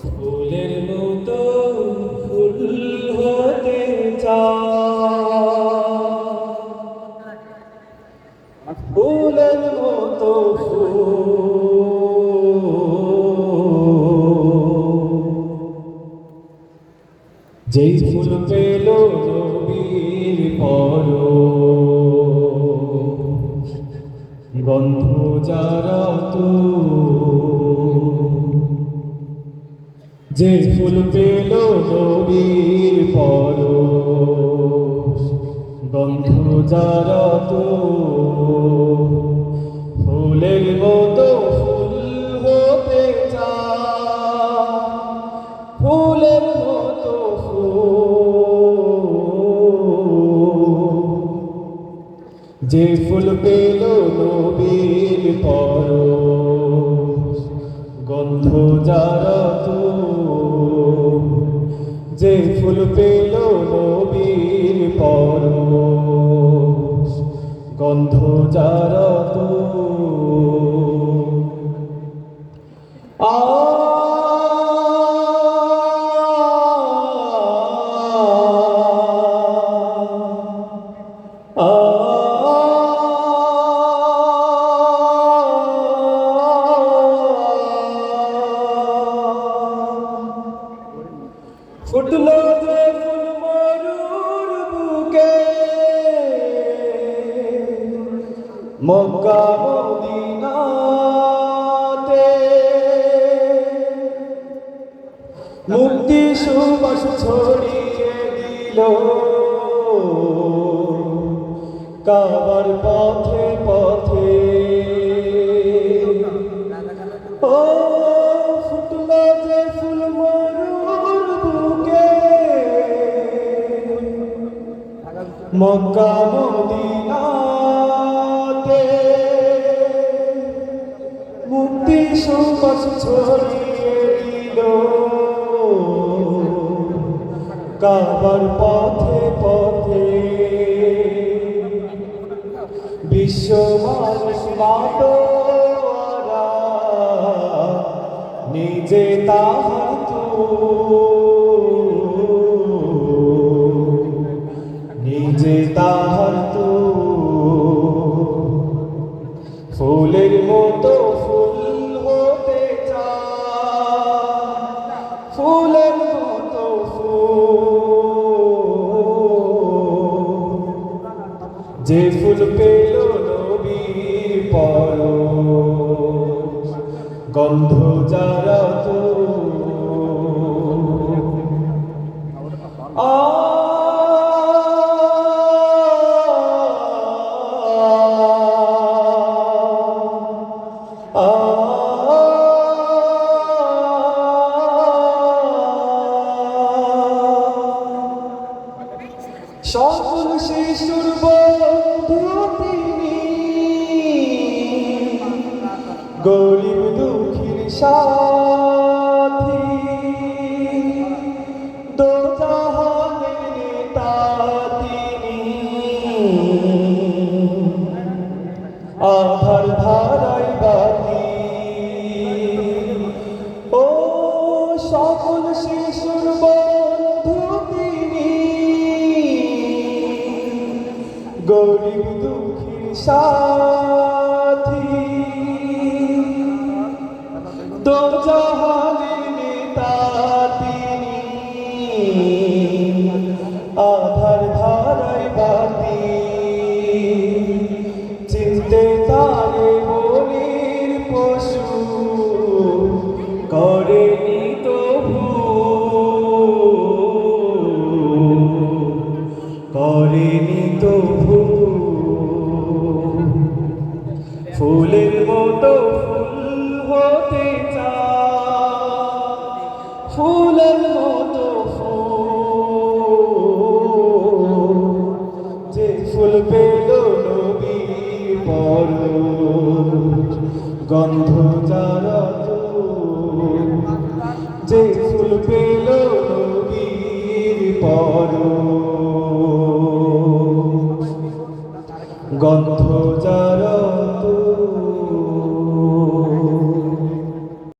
ফুলের মতো ফুল হতে ফুলের মতো যেই ফুল পেল নবীর পর। গন্ধ যারা তো যে ফুল পেল নবীর পর গন্ধ যারা তো, ফুলের মতো ফুল হতে চায়, ফুলের মতো যে ফুল পেল নবীর পর গন্ধ যারা নবীর পর গন্ধ যারা তো আ ফুটলো মক্কা মদিনাতে মুক্তি সুবাস ছড়িয়ে দিল। কাবার পথে পথে। ও ফুটলো যে ফুল মরুর মক্কা মদিনাতে সুবাস ছড়িয়ে দিল কাবার পথে পথে বিশ্ব মানুষ নিজে তাহার তো নিজে তাহার তো যে ফুল পেল নবীর পর গন্ধ যারা তো সকল শিশুর বন্ধু গরিব দুঃখীর সাথী। দোজাহানের নেতা তিনি। আধার ধারাই বাতি। ও সকল শিশুর বন্ধু তিনি। গরিব দুঃখীর সাথী। দো জাহানের তারা তিনি আধার ধারায় বাতি। চিনতে তারে মনির পশু। করেনি তো করেনি তবু। ফুলের মতো ফুল। যে ফুল পেল নবী গন্ধ যার যে ফুল পেল পর গন্ধ